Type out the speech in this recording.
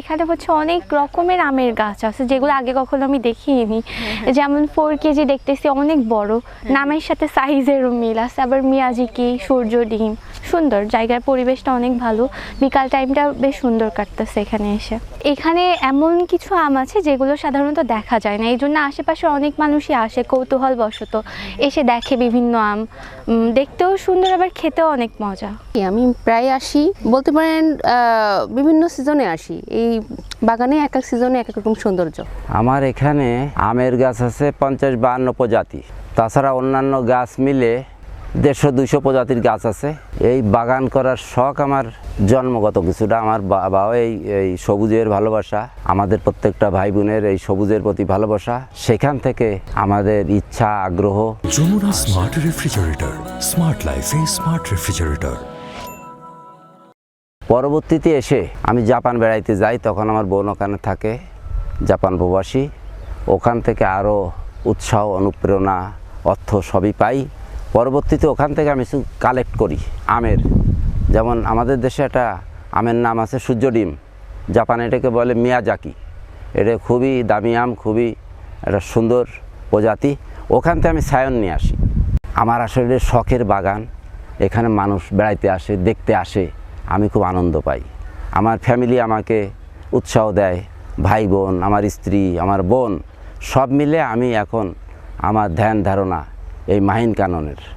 এখানে হচ্ছে অনেক রকমের আমের গাছ আছে যেগুলো আগে কখনো আমি দেখিনি। যেমন ফোর কেজি দেখতেছি অনেক বড় নামের সাথে সাইজেরও মিল আছে আবার মিয়াজিকি সূর্য ডিম। সুন্দর জায়গার পরিবেশটা অনেক ভালো। বিকাল টাইমটা বেশ সুন্দর কাটতেছে এখানে এসে। এখানে এমন কিছু আম আছে যেগুলো সাধারণত দেখা যায় না। এই জন্য আশেপাশে অনেক মানুষই আসে কৌতূহল বশত এসে দেখে বিভিন্ন আম। দেখতেও সুন্দর আবার খেতেও অনেক মজা। আমি প্রায় আসি। বলতে পারেন বিভিন্ন সিজনে আসি। এই বাগানে এক এক সিজনে এক এক রকম সৌন্দর্য। আমার এখানে আমের গাছ আছে পঞ্চাশ বাহান্ন প্রজাতি। তাছাড়া অন্যান্য গাছ মিলে দেড়শো দুইশো প্রজাতির গাছ আছে। এই বাগান করার শখ আমার জন্মগত কিছুটা। আমার বাবাও এই এই সবুজের ভালোবাসা। আমাদের প্রত্যেকটা ভাই বোনের এই সবুজের প্রতি ভালোবাসা। সেখান থেকে আমাদের ইচ্ছা আগ্রহ। যমুনা স্মার্ট রেফ্রিজারেটর স্মার্ট লাইফে স্মার্ট রেফ্রিজারেটর পরবর্তীতে এসে আমি জাপান বেড়াইতে যাই তখন আমার বোন ওখানে থাকে জাপান প্রবাসী। ওখান থেকে আরও উৎসাহ অনুপ্রেরণা অর্থ সবই পাই। পরবর্তীতে ওখান থেকে আমি কালেক্ট করি আমের। যেমন আমাদের দেশে একটা আমের নাম আছে সূর্য ডিম। জাপানে এটাকে বলে মিয়াজাকি। এটা খুবই দামি আম, খুবই একটা সুন্দর প্রজাতি। ওখান থেকে আমি সায়ন নিয়ে আসি। আমার আসলে শখের বাগান। এখানে মানুষ বেড়াইতে আসে, দেখতে আসে। আমি খুব আনন্দ পাই। আমার ফ্যামিলি আমাকে উৎসাহ দেয়। ভাই বোন, আমার স্ত্রী, আমার বোন, সব মিলে আমি এখন আমার ধ্যান ধারণা এই মাহিন কাননের।